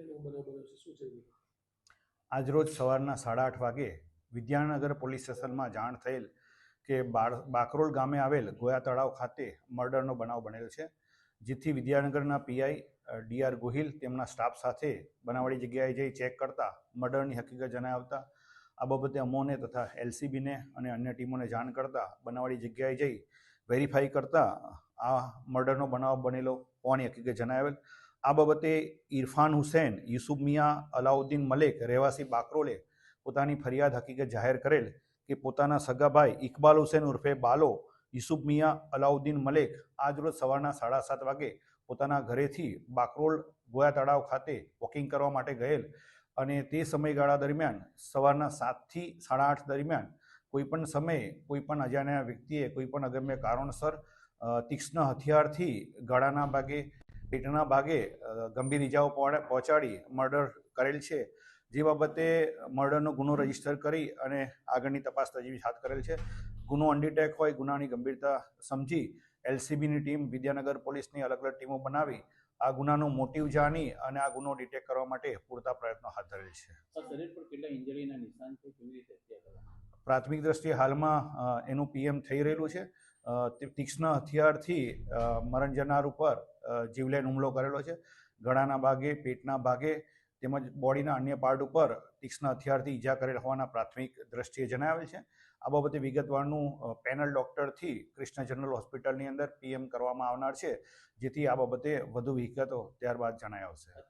એનો બનાવ આજરોજ સવારના સાડા આઠ વાગે વિદ્યાનગર પોલીસ સ્ટેશનમાં જાણ થયેલ કે બાકરોલ ગામે આવેલ ગોયા તળાવ ખાતે મર્ડરનો બનાવ બનેલ છે, જેથી વિદ્યાનગરના પીઆઈ ડીઆર ગોહિલ તેમના સ્ટાફ સાથે બનાવડી જગ્યાએ જઈ ચેક કરતા મર્ડરની હકીકત જણાવતા, આ બાબતે અમોને તથા એલસીબીને અને અન્ય ટીમોને જાણ કરતા બનાવડી જગ્યાએ જઈ વેરીફાઈ કરતા આ મર્ડરનો બનાવ બનેલો હોવાની હકીકત જણાવેલ. આ બાબતે ઇરફાન હુસૈન, યુસુફ મિયા, અલાઉદ્દીન મલેક, રહેવાસી બાકરોલે પોતાની ફરિયાદ હકીકત જાહેર કરેલ કે પોતાના સગાભાઈ ઇકબાલ હુસૈન ઉર્ફે બાલો, યુસુફ મિયા, અલાઉદ્દીન મલેક આજરોજ સવારના સાડા સાત વાગે પોતાના ઘરેથી બાકરોલ ગોયા તળાવ ખાતે વોકિંગ કરવા માટે ગયેલ અને તે સમયગાળા દરમિયાન સવારના સાતથી સાડા આઠ દરમિયાન કોઈપણ સમયે કોઈપણ અજાણ્યા વ્યક્તિએ કોઈપણ અગમ્ય કારણસર તીક્ષ્ણ હથિયારથી ગળાના ભાગે પેટના ભાગે ગંભીર ઇજાઓ પહોંચા- પહોંચાડી મર્ડર કરેલ છે. જે બાબતે મર્ડરનો ગુનો રજિસ્ટર કરી અને આગળની તપાસ તજવીજ હાથ કરેલ છે. ગુનો અનડિટેક હોય ગુનાની ગંભીરતા સમજી એલસીબીની ટીમ વિદ્યાનગર પોલીસની અલગ અલગ ટીમો બનાવી આ ગુનાનો મોટિવ જાણી અને આ ગુનો ડિટેક્ટ કરવા માટે પૂરતા પ્રયત્નો હાથ ધરેલ છે. પ્રાથમિક દ્રષ્ટિએ હાલમાં એનું પીએમ થઈ રહેલું છે. તીક્ષ્ણ હથિયારથી મરણ જનાર ઉપર જીવલેણ હુમલો કરેલો છે. ગળાના ભાગે, પેટના ભાગે તેમજ બોડીના અન્ય પાર્ટ ઉપર તીક્ષ્ણ હથિયારથી ઈજા કરેલ હોવાના પ્રાથમિક દ્રષ્ટિએ જણાવેલ છે. આ બાબતે વિગતવારનું પેનલ ડોક્ટરથી કૃષ્ણ જનરલ હોસ્પિટલની અંદર પીએમ કરવામાં આવનાર છે, જેથી આ બાબતે વધુ વિગતો ત્યારબાદ જણાય આવશે.